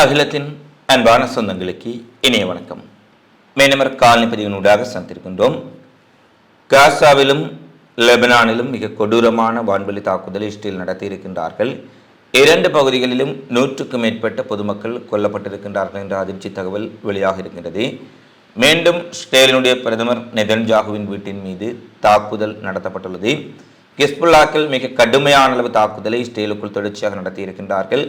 அகிலத்தின் அன்பான சொந்தங்களுக்கு இணைய வணக்கம். மேனமர் காலனி பதிவினூடாக சந்திருக்கின்றோம் காசாவிலும் லெபனானிலும் மிக கொடூரமான வான்வெளி தாக்குதலை இஸ்ரேல் நடத்தியிருக்கின்றார்கள் இரண்டு பகுதிகளிலும் நூற்றுக்கும் மேற்பட்ட பொதுமக்கள் கொல்லப்பட்டிருக்கின்றார்கள் என்ற அதிர்ச்சி தகவல் வெளியாக இருக்கின்றது. மீண்டும் இஸ்ரேலினுடைய பிரதமர் நெதன்ஜாகுவின் வீட்டின் மீது தாக்குதல் நடத்தப்பட்டுள்ளது. ஹிஸ்புல்லாக்கள் மிக கடுமையான அளவு தாக்குதலை இஸ்ரேலுக்குள் தொடர்ச்சியாக நடத்தியிருக்கின்றார்கள்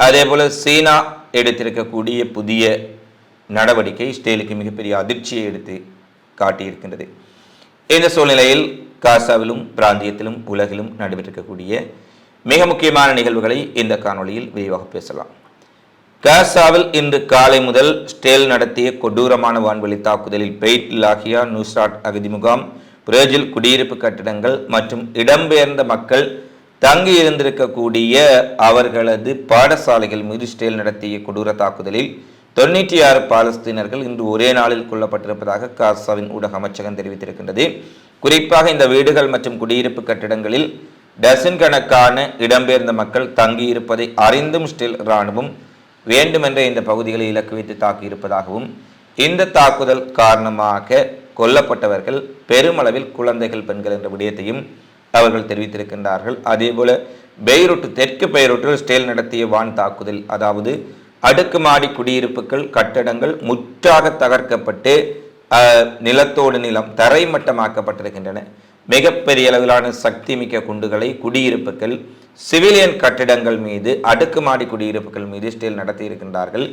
அதேபோல சீனா எடுத்திருக்கக்கூடிய புதிய நடவடிக்கை இஸ்ரேலுக்கு மிகப்பெரிய அதிர்ச்சியை எடுத்து காட்டியிருக்கின்றது. இந்த சூழ்நிலையில் காசாவிலும் பிராந்தியத்திலும் உலகிலும் நடைபெற்றிருக்கக்கூடிய மிக முக்கியமான நிகழ்வுகளை இந்த காணொளியில் விரிவாக பேசலாம். காசாவில் இன்று காலை முதல் ஸ்டேல் நடத்திய கொடூரமான வான்வெளி தாக்குதலில் பெய்ட் லாகியா நூஸ்ராட் அகதி முகாம் பிரேஜில் குடியிருப்பு கட்டிடங்கள் மற்றும் இடம்பெயர்ந்த மக்கள் தங்கி இருந்திருக்கக்கூடிய அவர்களது பாடசாலைகள் மீது நடத்திய கொடூர தாக்குதலில் தொண்ணூற்றி ஆறு பாலஸ்தீனர்கள் இன்று ஒரே நாளில் கொல்லப்பட்டிருப்பதாக காசாவின் ஊடக அமைச்சகம் தெரிவித்திருக்கின்றது. குறிப்பாக இந்த வீடுகள் மற்றும் குடியிருப்பு கட்டிடங்களில் டசன் கணக்கான இடம்பெயர்ந்த மக்கள் தங்கியிருப்பதை அறிந்தும் ஸ்டில் இராணுவம் வேண்டுமென்றே இந்த பகுதிகளை இலக்கு வைத்து தாக்கியிருப்பதாகவும் இந்த தாக்குதல் காரணமாக கொல்லப்பட்டவர்கள் பெருமளவில் குழந்தைகள் பெண்கள் என்ற விடயத்தையும் அவர்கள் தெரிவித்திருக்கின்றார்கள். அதேபோல பெய்ரூட் தெற்கு பெய்ரூட்டில் ஸ்டேல் நடத்திய வான் தாக்குதல் அதாவது அடுக்குமாடி குடியிருப்புகள் கட்டடங்கள் முற்றாக தகர்க்கப்பட்டு நிலத்தோடு நிலம் தரைமட்டமாக்கப்பட்டிருக்கின்றன. மிகப்பெரிய அளவிலான சக்தி மிக்க குண்டுகளை குடியிருப்புகள் சிவிலியன் கட்டிடங்கள் மீது அடுக்குமாடி குடியிருப்புகள் மீது ஸ்டேல் நடத்தி இருக்கின்றார்கள்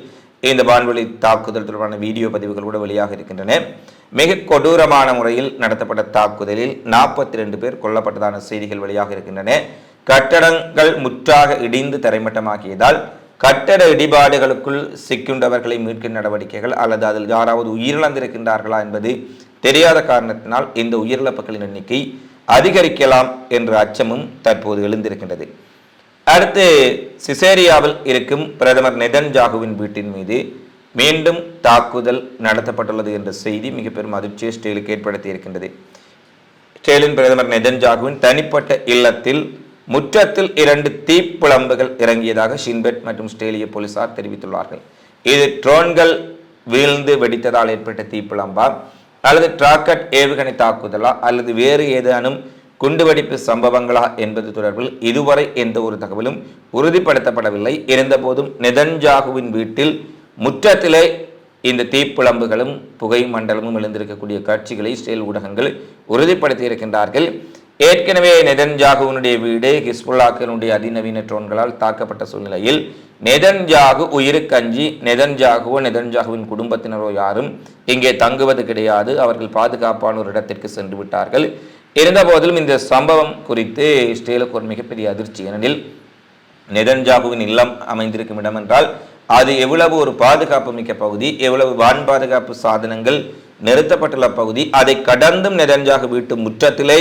இந்த வான்வெளி தாக்குதல் தொடர்பான வீடியோ பதிவுகள் கூட வெளியாக இருக்கின்றன. மிக கொடூரமான முறையில் நடத்தப்பட்ட தாக்குதலில் நாற்பத்தி ரெண்டு பேர் கொல்லப்பட்டதான செய்திகள் வெளியாக இருக்கின்றன. கட்டடங்கள் முற்றாக இடிந்து தரைமட்டமாக்கியதால் கட்டட இடிபாடுகளுக்குள் சிக்கின்றவர்களை மீட்கும் நடவடிக்கைகள் அல்லது அதில் யாராவது உயிரிழந்திருக்கின்றார்களா என்பது தெரியாத காரணத்தினால் இந்த உயிரிழப்புகளின் எண்ணிக்கை அதிகரிக்கலாம் என்ற அச்சமும் தற்போது எழுந்திருக்கின்றது. அடுத்து சிசேரியாவில் இருக்கும் பிரதமர் நெதன்ஜாகுவின் வீட்டின் மீது மீண்டும் தாக்குதல் நடத்தப்பட்டுள்ளது என்ற செய்தி மிக பெரும் அதிர்ச்சியை ஸ்டேலுக்கு ஏற்படுத்தி இருக்கின்றது. ஸ்டேலின் பிரதமர் நெதன்ஜாகுவின் தனிப்பட்ட இல்லத்தில் முற்றத்தில் இரண்டு தீப்பிழம்புகள் இறங்கியதாக ஷின்பெட் மற்றும் ஸ்டேலிய போலீசார் தெரிவித்துள்ளார்கள். இது ட்ரோன்கள் வீழ்ந்து வெடித்ததால் ஏற்பட்ட தீப்பிழம்பா அல்லது டிராக்கட் ஏவுகணை தாக்குதலா அல்லது வேறு ஏதேனும் குண்டுவெடிப்பு சம்பவங்களா என்பது தொடர்பில் இதுவரை எந்த ஒரு தகவலும் உறுதிப்படுத்தப்படவில்லை. இருந்தபோதும் நெதன்ஜாகுவின் வீட்டில் முற்றத்திலே இந்த தீப்புலம்புகளும் புகை மண்டலமும் எழுந்திருக்கக்கூடிய காட்சிகளை இஸ்ரேல் ஊடகங்கள் உறுதிப்படுத்தி இருக்கின்றார்கள் ஏற்கனவே நெதன்ஜாகுவினுடைய வீடு ஹிஸ்புல்லாக்களுடைய அதிநவீன ட்ரோன்களால் தாக்கப்பட்ட சூழ்நிலையில் நெதன்ஜாகு உயிருக்கஞ்சி நெதன்ஜாகுவோ நெதன்ஜாகுவின் குடும்பத்தினரோ யாரும் இங்கே தங்குவது கிடையாது. அவர்கள் பாதுகாப்பான ஒரு இடத்திற்கு சென்று விட்டார்கள். இருந்தபோதிலும் இந்த சம்பவம் குறித்து இஸ்ரேலுக்கு ஒரு மிகப்பெரிய அதிர்ச்சி. ஏனெனில் நெதன்ஜாகுவின் இல்லம் அமைந்திருக்கும் இடம் என்றால் அது எவ்வளவு ஒரு பாதுகாப்பு மிக்க பகுதி எவ்வளவு வான் பாதுகாப்பு சாதனங்கள் நிறுத்தப்பட்டுள்ள பகுதி அதை கடந்தும் நெதன்ஜாகு வீட்டு முற்றத்திலே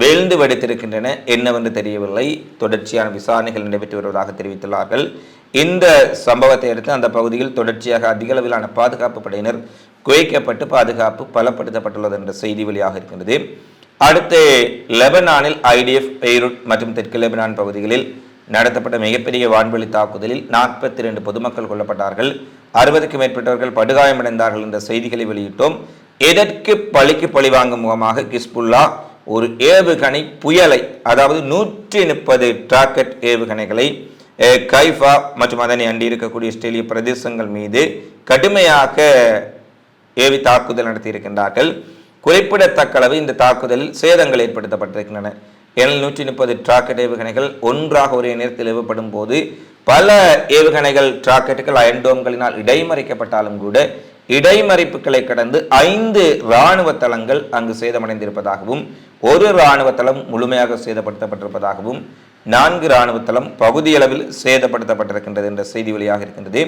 வீழ்ந்து வெடித்திருக்கின்றன என்னவென்று தெரியவில்லை. தொடர்ச்சியான விசாரணைகள் நடைபெற்று வருவதாக தெரிவித்துள்ளார்கள். இந்த சம்பவத்தை அடுத்து அந்த பகுதியில் தொடர்ச்சியாக அதிக அளவிலான பாதுகாப்பு படையினர் குவிக்கப்பட்டு பாதுகாப்பு பலப்படுத்தப்பட்டுள்ளது என்ற செய்தி வெளியாக இருக்கின்றது. அடுத்து லெபனானில் ஐடிஎஃப் பெய்ரூட் மற்றும் தெற்கு லெபனான் பகுதிகளில் நடத்தப்பட்ட மிகப்பெரிய வான்வெளி தாக்குதலில் நாற்பத்தி ரெண்டு பொதுமக்கள் கொல்லப்பட்டார்கள். அறுபதுக்கும் மேற்பட்டவர்கள் படுகாயமடைந்தார்கள் என்ற செய்திகளை வெளியிட்டோம். எதற்கு பழிக்கு பழி வாங்கும் முகமாக கிஸ்புல்லா ஒரு ஏவுகணை புயலை அதாவது நூற்றி முப்பது டிராக்கெட் ஏவுகணைகளை கைஃபா மற்றும் அதனை அண்டி இருக்கக்கூடிய இஸ்ரேலிய பிரதேசங்கள் மீது கடுமையாக ஏவி தாக்குதல் நடத்தியிருக்கின்றார்கள். குறிப்பிடத்தக்க அளவு இந்த தாக்குதலில் சேதங்கள் ஏற்படுத்தப்பட்டிருக்கின்றன. ஏழில் நூற்றி முப்பது டிராக்கெட் ஏவுகணைகள் ஒன்றாக ஒரே நேரத்தில் ஏவப்படும் போது பல ஏவுகணைகள் டிராக்கெட்டுகள் அயன்டோம்களினால் இடைமறிக்கப்பட்டாலும் கூட இடைமறிப்புகளை கடந்து ஐந்து இராணுவ தளங்கள் அங்கு சேதமடைந்திருப்பதாகவும் ஒரு இராணுவ தளம் முழுமையாக சேதப்படுத்தப்பட்டிருப்பதாகவும் நான்கு இராணுவ தளம் பகுதியளவில் சேதப்படுத்தப்பட்டிருக்கின்றது என்ற செய்தி வெளியாக இருக்கின்றது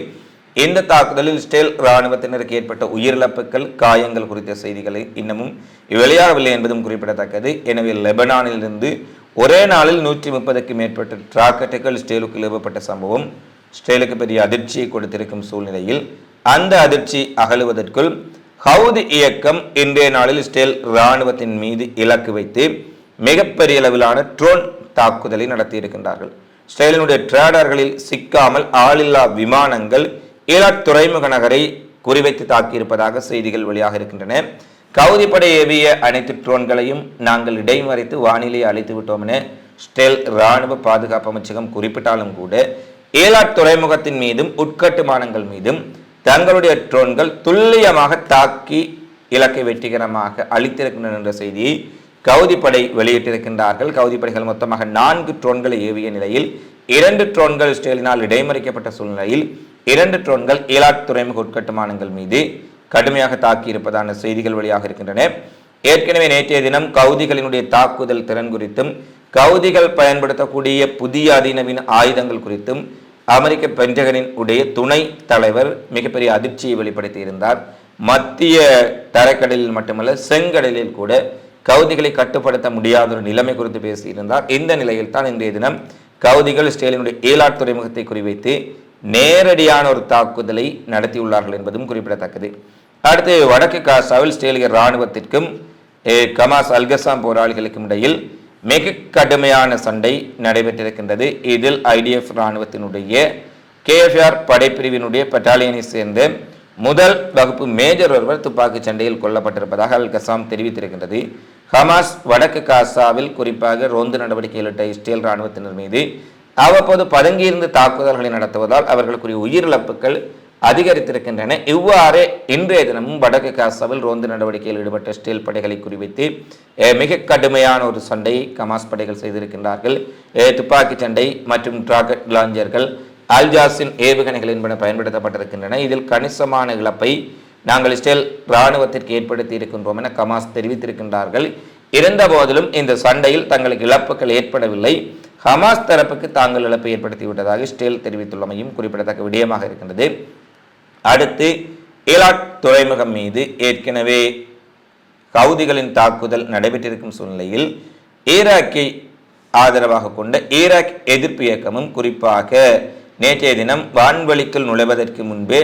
இந்த தாக்குதலில் ஸ்டேல் இராணுவத்தினருக்கு ஏற்பட்ட உயிரிழப்புகள் காயங்கள் குறித்த செய்திகளை இன்னமும் வெளியாகவில்லை என்பதும் குறிப்பிடத்தக்கது. எனவே லெபனானிலிருந்து ஒரே நாளில் நூற்றி முப்பதுக்கு மேற்பட்ட டிராக்கெட்டுகள் ஸ்டேலுக்கு நிறுவப்பட்ட சம்பவம் ஸ்டேலுக்கு பெரிய அதிர்ச்சியை கொடுத்திருக்கும் சூழ்நிலையில் அந்த அதிர்ச்சி அகலுவதற்குள் ஹவுதி இயக்கம் இன்றைய நாளில் ஸ்டேல் இராணுவத்தின் மீது இலக்கு வைத்து மிகப்பெரிய அளவிலான ட்ரோன் தாக்குதலை நடத்தியிருக்கின்றார்கள். இஸ்ரேலினுடைய ட்ரேடர்களில் சிக்காமல் ஆளில்லா விமானங்கள் ஈராக் துறைமுக நகரை குறிவைத்து தாக்கியிருப்பதாக செய்திகள் வெளியாக இருக்கின்றன. கவுதிப்படை ஏவிய அனைத்து ட்ரோன்களையும் நாங்கள் இடைமறைத்து வானிலை அழைத்து விட்டோம் என ஸ்டெல் இராணுவ பாதுகாப்பு அமைச்சகம் குறிப்பிட்டாலும் கூட ஏலாட் துறைமுகத்தின் மீதும் உட்கட்டுமானங்கள் மீதும் தங்களுடைய ட்ரோன்கள் துல்லியமாக தாக்கி இலக்கை வெற்றிகரமாக அளித்திருக்கின்றன என்ற செய்தியை கவுதிப்படை வெளியிட்டிருக்கின்றார்கள். கவுதிப்படைகள் மொத்தமாக நான்கு ட்ரோன்களை ஏவிய நிலையில் இரண்டு ட்ரோன்கள் இஸ்ரேலினால் இடைமறிக்கப்பட்ட சூழ்நிலையில் இரண்டு ட்ரோன்கள் ஈலாட் துறைமுக உட்கட்டுமானங்கள் மீது கடுமையாக தாக்கியிருப்பதான செய்திகள் வெளியாக இருக்கின்றன. ஏற்கனவே நேற்றைய தினம் கவுதிகளினுடைய தாக்குதல் திறன் குறித்தும் கவுதிகள் பயன்படுத்தக்கூடிய புதிய அதிநவீன ஆயுதங்கள் குறித்தும் அமெரிக்க பென்டகனின் உடைய துணை தலைவர் மிகப்பெரிய அதிர்ச்சியை வெளிப்படுத்தியிருந்தார் மத்திய தரைக்கடலில் மட்டுமல்ல செங்கடலில் கூட கவுதிகளை கட்டுப்படுத்த முடியாத ஒரு நிலைமை குறித்து பேசியிருந்தார். இந்த நிலையில் தான் இன்றைய தினம் கவுதிகள் இஸ்ரேலினுடைய ஈலாட் துறைமுகத்தை குறிவைத்து நேரடியான ஒரு தாக்குதலை நடத்தியுள்ளார்கள் என்பதும் குறிப்பிடத்தக்கது. அடுத்து வடக்கு காசாவில் இஸ்ரேலிய இராணுவத்திற்கும் கமாஸ் அல்கசாம் போராளிகளுக்கும் இடையில் மிக கடுமையான சண்டை நடைபெற்றிருக்கின்றது. இதில் ஐடிஎஃப் இராணுவத்தினுடைய கேஎஃப்ஆர் படைப்பிரிவினுடைய பட்டாலியனை சேர்ந்த முதல் வகுப்பு மேஜர் ஒருவர் துப்பாக்கி சண்டையில் கொல்லப்பட்டிருப்பதாக அல் கசாம் தெரிவித்திருக்கின்றது. ஹமாஸ் வடக்கு காசாவில் குறிப்பாக ரோந்து நடவடிக்கையிலிட்ட இஸ்ரேல் இராணுவத்தினர் மீது அவ்வப்போது பதுங்கியிருந்து தாக்குதல்களை நடத்துவதால் அவர்களுக்குரிய உயிரிழப்புகள் அதிகரித்திருக்கின்றன. இவ்வாறு இன்றைய தினமும் வடக்கு காசாவில் ரோந்து நடவடிக்கையில் ஈடுபட்ட ஸ்டீல் படைகளை குறிவைத்து மிக கடுமையான ஒரு சண்டையை கமாஸ் படைகள் செய்திருக்கின்றார்கள். துப்பாக்கி சண்டை மற்றும் ராக்கெட் லாஞ்சர்கள் அல்ஜாஸின் ஏவுகணைகள் என்பன பயன்படுத்தப்பட்டிருக்கின்றன. இதில் கணிசமான இழப்பை நாங்கள் இஸ்ரேல் இராணுவத்திற்கு ஏற்படுத்தி இருக்கின்றோம் என கமாஸ் தெரிவித்திருக்கின்றார்கள். இருந்த போதிலும் இந்த சண்டையில் தங்களுக்கு இழப்புகள் ஏற்படவில்லை. ஹமாஸ் தரப்புக்கு தாங்கள் இழப்பை ஏற்படுத்தி விட்டதாக இஸ்ரேல் தெரிவித்துள்ளமையும் குறிப்பிடத்தக்க விடயமாக இருக்கின்றது. அடுத்து ஈலாட் துறைமுகம் மீது ஏற்கனவே கவுதிகளின் தாக்குதல் நடைபெற்றிருக்கும் சூழ்நிலையில் ஈராக்கை ஆதரவாக கொண்ட ஈராக் எதிர்ப்பு இயக்கமும் குறிப்பாக நேற்றைய தினம் வான்வெளிக்குள் நுழைவதற்கு முன்பே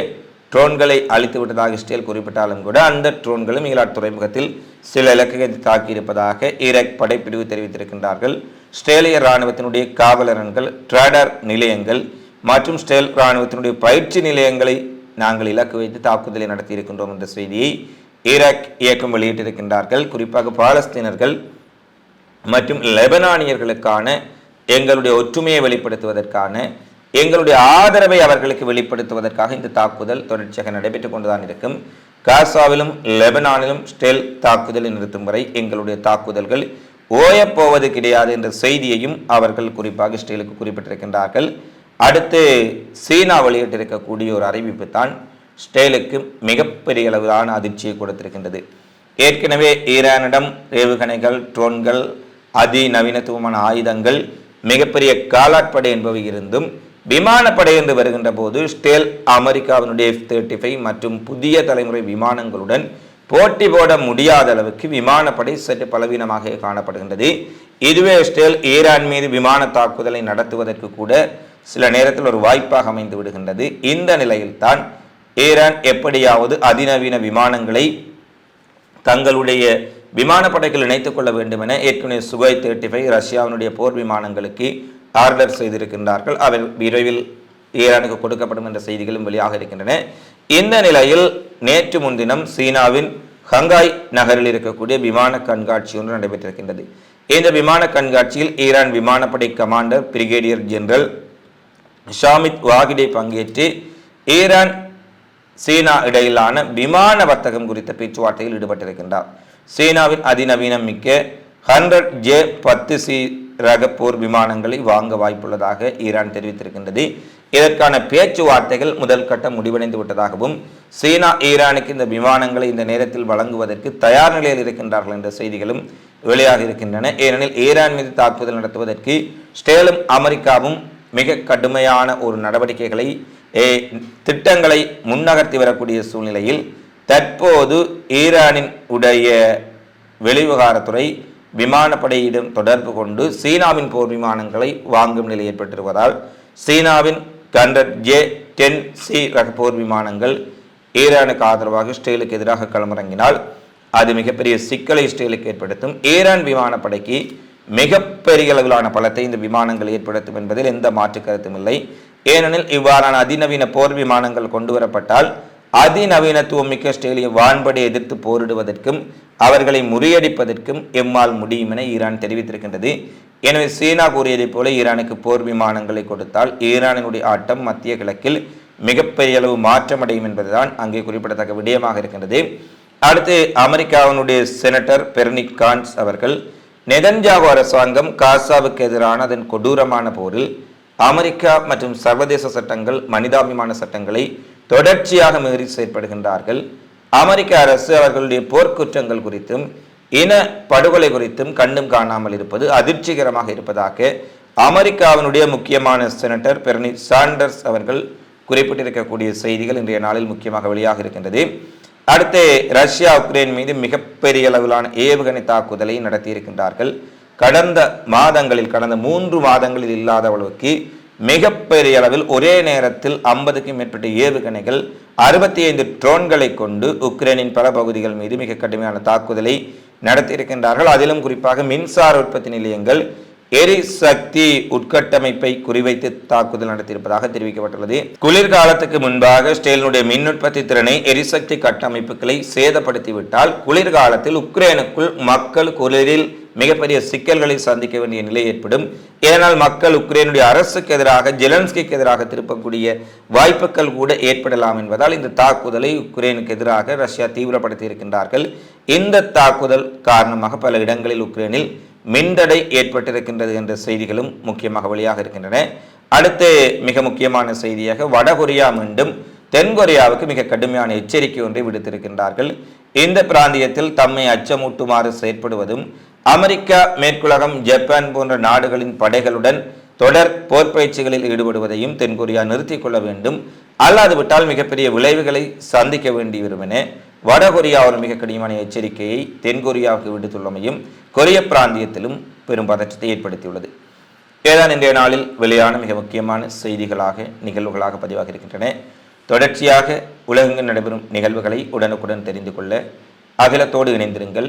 ட்ரோன்களை அழித்து விட்டதாக இஸ்ரேல் குறிப்பிட்டாலும் கூட அந்த ட்ரோன்களும் ஈராக் துறைமுகத்தில் சில இலக்குகளை தாக்கியிருப்பதாக ஈராக் படைப்பிரிவு தெரிவித்திருக்கின்றார்கள். ஸ்ட்ரேலிய இராணுவத்தினுடைய காவலரன்கள் ட்ராடர் நிலையங்கள் மற்றும் ஸ்டேல் இராணுவத்தினுடைய பயிற்சி நிலையங்களை நாங்கள் இலக்கு வைத்து தாக்குதலை நடத்தியிருக்கின்றோம் என்ற செய்தியை ஈராக் இயக்கம் வெளியிட்டிருக்கின்றார்கள். குறிப்பாக பாலஸ்தீனர்கள் மற்றும் லெபனானியர்களுக்கான எங்களுடைய ஒற்றுமையை வெளிப்படுத்துவதற்கான எங்களுடைய ஆதரவை அவர்களுக்கு வெளிப்படுத்துவதற்காக இந்த தாக்குதல் தொடர்ச்சியாக நடைபெற்றுக் கொண்டுதான் இருக்கும். காசாவிலும் லெபனானிலும் ஸ்டெல் தாக்குதலை நிறுத்தும் வரை எங்களுடைய தாக்குதல்கள் ஓயப்போவது கிடையாது என்ற செய்தியையும் அவர்கள் குறிப்பாக இஸ்ரேலுக்கு குறிப்பிட்டிருக்கின்றார்கள். அடுத்து சீனா வெளியிட்டிருக்கக்கூடிய ஒரு அறிவிப்பு தான் ஸ்டேலுக்கு மிகப்பெரிய அளவிலான அதிர்ச்சியை கொடுத்திருக்கின்றது. ஏற்கனவே ஈரானிடம் ஏவுகணைகள் ட்ரோன்கள் அதிநவீனத்துவமான ஆயுதங்கள் மிகப்பெரிய காலாட்படை என்பவை இருந்தும் விமானப்படை என்று வருகின்ற போது ஸ்டேல் அமெரிக்காவினுடைய எஃப் தேர்ட்டி ஃபைவ் மற்றும் புதிய தலைமுறை விமானங்களுடன் போட்டி போட முடியாத அளவுக்கு விமானப்படை சற்று பலவீனமாக காணப்படுகின்றது. இதுவே ஸ்டேல் ஈரான் மீது விமான தாக்குதலை நடத்துவதற்கு கூட சில நேரத்தில் ஒரு வாய்ப்பாக அமைந்து விடுகின்றது. இந்த நிலையில்தான் ஈரான் எப்படியாவது அதிநவீன விமானங்களை தங்களுடைய விமானப்படைகள் இணைத்துக் கொள்ள வேண்டும் என ஏற்கனவே சுகை தேர்ட்டி ஃபைவ் ரஷ்யாவினுடைய போர் விமானங்களுக்கு ஆர்டர் செய்திருக்கின்றார்கள். அவை விரைவில் ஈரானுக்கு கொடுக்கப்படும் என்ற செய்திகளும் வெளியாக இருக்கின்றன. இந்த நிலையில் நேற்று முன்தினம் சீனாவின் ஹங்காய் நகரில் இருக்கக்கூடிய விமான கண்காட்சி ஒன்று நடைபெற்றிருக்கின்றது. இந்த விமான கண்காட்சியில் ஈரான் விமானப்படை commander brigadier general Hamid Vahedi பங்கேற்று ஈரான் சீனா இடையிலான விமான வர்த்தகம் குறித்த பேச்சுவார்த்தையில் ஈடுபட்டிருக்கின்றார். சீனாவின் அதிநவீனம் மிக்க ஹண்ட்ரட் ஜே பத்து சி ரக போர் விமானங்களை வாங்க வாய்ப்புள்ளதாக ஈரான் தெரிவித்திருக்கின்றது. இதற்கான பேச்சுவார்த்தைகள் முதல் கட்டம் முடிவடைந்து விட்டதாகவும் சீனா ஈரானுக்கு இந்த விமானங்களை இந்த நேரத்தில் வழங்குவதற்கு தயார் நிலையில் இருக்கின்றார்கள் என்ற செய்திகளும் வெளியாக இருக்கின்றன. ஏனெனில் ஈரான் மீது தாக்குதல் நடத்துவதற்கு ஸ்டேலும் அமெரிக்காவும் மிக கடுமையான ஒரு நடவடிக்கைகளை திட்டங்களை முன்னகர்த்தி வரக்கூடிய சூழ்நிலையில் தற்போது ஈரானின் உடைய வெளிவிவகாரத்துறை விமானப்படையிடம் தொடர்பு கொண்டு சீனாவின் போர் விமானங்களை வாங்கும் நிலை ஏற்பட்டிருப்பதால் சீனாவின் கண்டர் ஜே டென் சி ரக போர் விமானங்கள் ஈரானுக்கு ஆதரவாக இஸ்ரேலுக்கு எதிராக களமிறங்கினால் அது மிகப்பெரிய சிக்கலை இஸ்ரேலுக்கு ஏற்படுத்தும். ஈரான் விமானப்படைக்கு மிகப்பெரிய அளவிலான பலத்தை இந்த விமானங்கள் ஏற்படுத்தும் என்பதில் எந்த மாற்று கருத்தும் இல்லை. ஏனெனில் இவ்வாறான அதிநவீன போர் விமானங்கள் கொண்டு வரப்பட்டால் அதிநவீனத்துவம் மிக்க ஆஸ்திரேலிய வான்படை எதிர்த்து போரிடுவதற்கும் அவர்களை முறியடிப்பதற்கும் எம்மால் முடியும் என ஈரான் தெரிவித்திருக்கின்றது. எனவே சீனா கூறியதைப் போல ஈரானுக்கு போர் விமானங்களை கொடுத்தால் ஈரானினுடைய ஆட்டம் மத்திய கிழக்கில் மிகப்பெரிய அளவு மாற்றமடையும் என்பதுதான் அங்கே குறிப்பிடத்தக்க விடயமாக இருக்கின்றது. அடுத்து அமெரிக்காவினுடைய செனட்டர் பெர்னிக் கான்ஸ் அவர்கள் நெதன்ஜாகு அரசாங்கம் காசாவுக்கு எதிரான அதன் கொடூரமான போரில் அமெரிக்கா மற்றும் சர்வதேச சட்டங்கள் மனிதாபிமான சட்டங்களை தொடர்ச்சியாக மீறி செயற்படுகின்றார்கள். அமெரிக்க அரசு அவர்களுடைய போர்க்குற்றங்கள் குறித்தும் இன படுகொலை குறித்தும் கண்டும் காணாமல் இருப்பது அதிர்ச்சிகரமாக இருப்பதாக அமெரிக்காவினுடைய முக்கியமான செனட்டர் பெர்னி சாண்டர்ஸ் அவர்கள் குறிப்பிட்டிருக்கக்கூடிய செய்திகள் இன்றைய நாளில் முக்கியமாக வெளியாக இருக்கின்றது. அடுத்து ரஷ்யா உக்ரைன் மீது மிகப்பெரிய அளவிலான ஏவுகணை தாக்குதலை நடத்தியிருக்கின்றார்கள். கடந்த மாதங்களில் கடந்த மூன்று மாதங்களில் இல்லாத அளவுக்கு மிகப்பெரிய அளவில் ஒரே நேரத்தில் ஐம்பதுக்கும் மேற்பட்ட ஏவுகணைகள் அறுபத்தி ஐந்து ட்ரோன்களை கொண்டு உக்ரைனின் பல பகுதிகள் மீது மிக கடுமையான தாக்குதலை நடத்தியிருக்கின்றார்கள். அதிலும் குறிப்பாக மின்சார உற்பத்தி நிலையங்கள் எரிசக்தி உட்கட்டமைப்பை குறிவைத்து தாக்குதல் நடத்தியிருப்பதாக தெரிவிக்கப்பட்டுள்ளது. குளிர்காலத்துக்கு முன்பாக ஸ்டேலினுடைய மின் உற்பத்தி திறனை எரிசக்தி கட்டமைப்புகளை சேதப்படுத்திவிட்டால் குளிர்காலத்தில் உக்ரைனுக்குள் மக்கள் குளிரில் மிகப்பெரிய சிக்கல்களை சந்திக்க வேண்டிய நிலை ஏற்படும். ஏனால் மக்கள் உக்ரைனுடைய அரசுக்கு எதிராக ஜெலன்ஸ்கிக்கு எதிராக திருப்பக்கூடிய வாய்ப்புகள் கூட ஏற்படலாம் என்பதால் இந்த தாக்குதலை உக்ரைனுக்கு எதிராக ரஷ்யா தீவிரப்படுத்தி இருக்கின்றார்கள். இந்த தாக்குதல் காரணமாக பல இடங்களில் உக்ரைனில் மின்தடை ஏற்பட்டிருக்கின்றது என்ற செய்திகளும் முக்கியமாக வெளியாக இருக்கின்றன. அடுத்து மிக முக்கியமான செய்தியாக வடகொரியா மீண்டும் தென்கொரியாவுக்கு மிக கடுமையான எச்சரிக்கை ஒன்றை விடுத்திருக்கின்றார்கள். இந்த பிராந்தியத்தில் தம்மை அச்சமூட்டுமாறு செயற்படுவதும் அமெரிக்கா மேற்குலகம் ஜப்பான் போன்ற நாடுகளின் படைகளுடன் தொடர் போர் பயிற்சிகளில் ஈடுபடுவதையும் தென்கொரியா நிறுத்திக் கொள்ள வேண்டும். அல்லாது விட்டால் மிகப்பெரிய விளைவுகளை சந்திக்க வேண்டி வரும் என வடகொரியா ஒரு மிக கடினமான எச்சரிக்கையை தென்கொரியாவுக்கு விடுத்துள்ளமையும் கொரிய பிராந்தியத்திலும் பெரும் பதற்றத்தை ஏற்படுத்தியுள்ளது. ஏதான் இன்றைய நாளில் வெளியான மிக முக்கியமான செய்திகளாக நிகழ்வுகளாக பதிவாக இருக்கின்றன. தொடர்ச்சியாக உலகங்கள் நடைபெறும் நிகழ்வுகளை உடனுக்குடன் தெரிந்து கொள்ள அகிலத்தோடு இணைந்திருங்கள்.